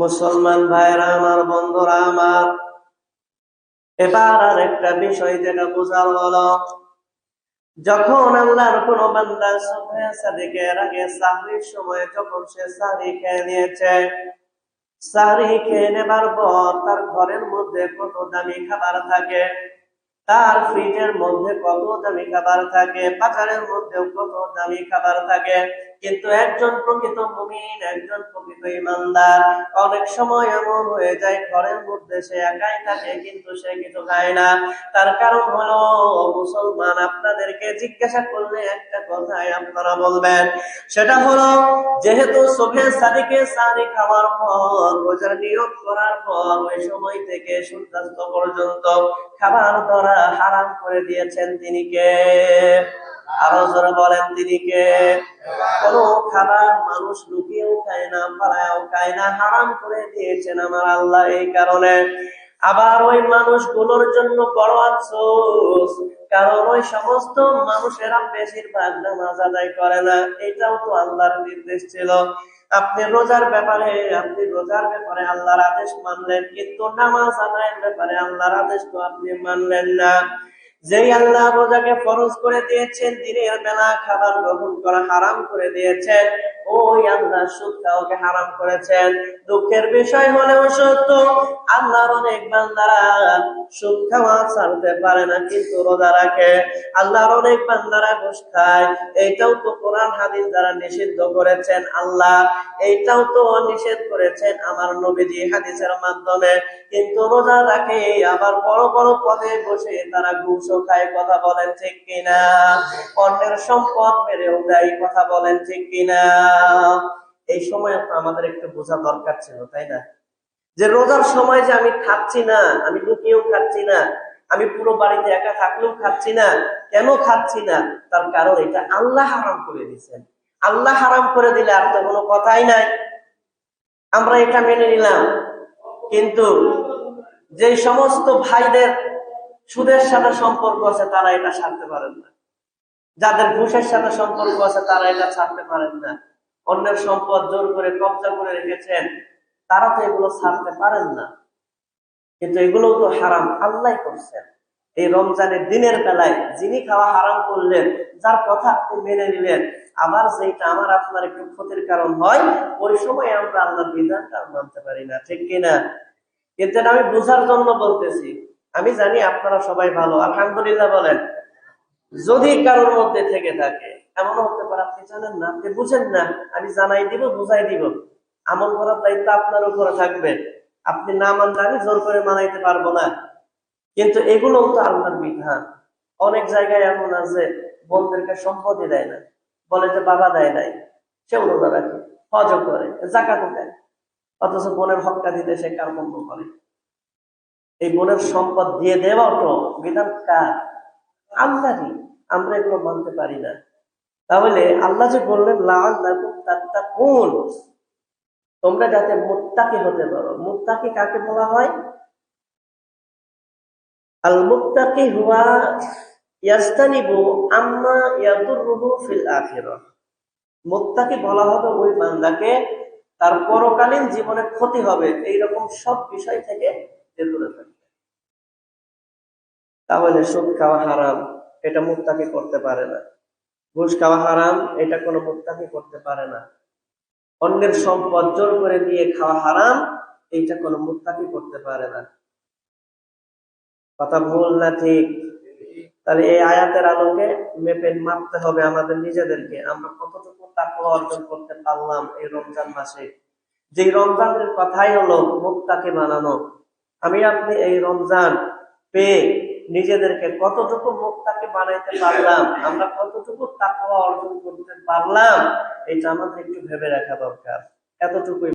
মুসলমান ভাইরা আমার বন্ধুরা, আমার। এবার আর একটা বিষয় যেটা বোঝার হলো, যখন আল্লাহর কোন বান্দা সাদিকের আগে সাহরির সময় যখন সে সাহরি খেয়ে নিয়েছে, সাহরি খেয়ে নেবার পর তার ঘরের মধ্যে কত দামি খাবার থাকে, তার ফ্রিজের মধ্যে কত দামি খাবার থাকে, বাজারের মধ্যেও কত দামি খাবার থাকে কিন্তু একজন প্রকৃত মুমিন, একজন প্রকৃত ইমানদার। অনেক সময় এমন হয়ে যায়, ঘরের মধ্যে সে একাই থাকে, কিন্তু সে কিছু খায় না। তার কারণ হলো মুসলমান, আপনাদেরকে জিজ্ঞাসা করলে একটা কথাই আপনারা বলবেন। সেটা হলো, যেহেতু সোভে সাদিকে সারি খাওয়ার পর, রোজার নিয়োগ করার পর, ওই সময় থেকে সূর্যাস্ত পর্যন্ত খাবার ধরা হারাম করে দিয়েছেন তিনি কে? আরও জোরে বলেন তিনি কে? কোন খাবার মানুষ লুকিয়েও খায় না পাড়ায়ও খায় না, হারাম করে দিয়েছেন আমার আল্লাহ এই কারণে। আবার ওই মানুষগুলোর জন্য বড় আফসোস, কারণ ওই সমস্ত মানুষেরা বেশিরভাগ নামাজ আদায় করে না, এটাও তো আল্লাহর নির্দেশ ছিল। আপনি রোজার ব্যাপারে, আপনি রোজার ব্যাপারে আল্লাহর আদেশ মানলেন, কিন্তু নামাজ আদায়ের ব্যাপারে আল্লাহর আদেশ তো আপনি মানলেন না। যেই আল্লাহ রোজাকে ফরজ করে দিয়েছেন দিনের বেলা খাবার গ্রহণ করা হারাম করে দিয়েছেন। ওই আল্লাহ হারাম করেছেন। দুঃখের বিষয় হলেও সত্য, আল্লাহর অনেক বান্দারা খাওয়া ছাড়তে পারে না, কিন্তু রোজা রাখে। আল্লাহর অনেক বান্দারা খায়। এইটাও তো কোরআন হাদিস দ্বারা নিষিদ্ধ করেছেন আল্লাহ। এইটাও তো নিষেধ করেছেন আমার নবীজি হাদিসের মাধ্যমে। কিন্তু রোজা রাখে, আবার বড় বড় পদে বসে তারা ঘুষও খায়, কথা বলেন ঠিক কিনা? অন্যের সম্পদ মেরেও দেয়, কথা বলেন ঠিক কিনা? এই সময় আমাদের একটু বোঝা দরকার ছিল, তাই না? যে রোজার সময় যে আমি খাচ্ছি না, আমি লুকিয়েও খাচ্ছি না, আমি পুরো বাড়িতে একা থাকলেও খাচ্ছি না, কেন খাচ্ছি না? তার কারণ এটা আল্লাহ হারাম করে দিয়েছেন। আল্লাহ হারাম করে দিলে আর তো কোনো কথাই নাই। আমরা এটা মেনে নিলাম। কিন্তু যে সমস্ত ভাইদের সুদের সাথে সম্পর্ক আছে, তারা এটা ছাড়তে পারেন না। যাদের ঘুষের সাথে সম্পর্ক আছে, তারা এটা ছাড়তে পারেন না। অন্যের সম্পদ জোর করে কবজা করে রেখেছেন, তারা তো এগুলো ছাড়তে পারেন না। কিন্তু এগুলো তো হারাম, আল্লাহ করছেন। এই রমজানের দিনের বেলায় যিনি খাওয়া হারাম করলেন, যার কথা আপনি মেনে নিলেন আবার যেটা আমার আপনার একটু ক্ষতির কারণ হয়, ওই সময় আমরা আল্লাহর বিধানটা মানতে পারি না, ঠিক কিনা এটা আমি বোঝার জন্য বলতেছি, আমি জানি আপনারা সবাই ভালো, আলহামদুলিল্লাহ বলেন। যদি কারোর মধ্যে থেকে থাকে এমন হতে পারে, আপনি জানেন না, আপনি বুঝেন না, আমি জানাই দিব, বুঝাই দিব। আমল করার দায়িত্ব আপনার উপরে থাকবে। আপনি না মানলে আমি জোর করে মানাইতে পারব না। কিন্তু এগুলোও তো আল্লাহর বিধান অনেক জায়গায় এমন আছে বোনদেরকে সম্পত্তি দেয় না, বলে যে বাবা দেয় নাই সেও রোজা রাখে হজ করে জাকাতও দেয়। অথচ বোনের হকটা দিতে সে কার্পণ্য করে? এই বোনের সম্পদ দিয়ে দেওয়া তো বিধান কার? আল্লাহরই। আমরা এগুলো মানতে পারি না। তাহলে আল্লাহ যে বললেন লাল কোন তোমরা যাতে মুত্তাকি হতে পারো। মুত্তাকি কাকে বলা হয়? আল হুয়া ইয়াস্তানিবু আম্মা ফিল বলা হবে ওই বান্দাকে, তার পরকালীন জীবনে ক্ষতি হবে। এইরকম সব বিষয় থেকে দূরে থাকবে তাহলে সুদ খাওয়া হারাম, এটা মুত্তাকি করতে পারে না। ঘুষ খাওয়া হারাম, এটা কোনো মুত্তাকি করতে পারে না। অন্যের সম্পদ জোর করে নিয়ে খাওয়া হারাম এইটা কোনো মুত্তাকি করতে পারে না। কথা ভুল না ঠিক? তাহলে এই আয়াতের আলোকে মেপে মাপতে হবে আমাদের নিজেদেরকে। আমরা কতটুকু তাকওয়া অর্জন করতে পারলাম এই রমজান মাসে? যে রমজানের কথাই হলো মুক্তাকে বানানো। আমি আপনি এই রমজান পেয়ে নিজেদেরকে কতটুকু মুক্তাকে বানাইতে পারলাম, আমরা কতটুকু তাকওয়া অর্জন করতে পারলাম, এটা আমাদের একটু ভেবে রাখা দরকার। এতটুকুই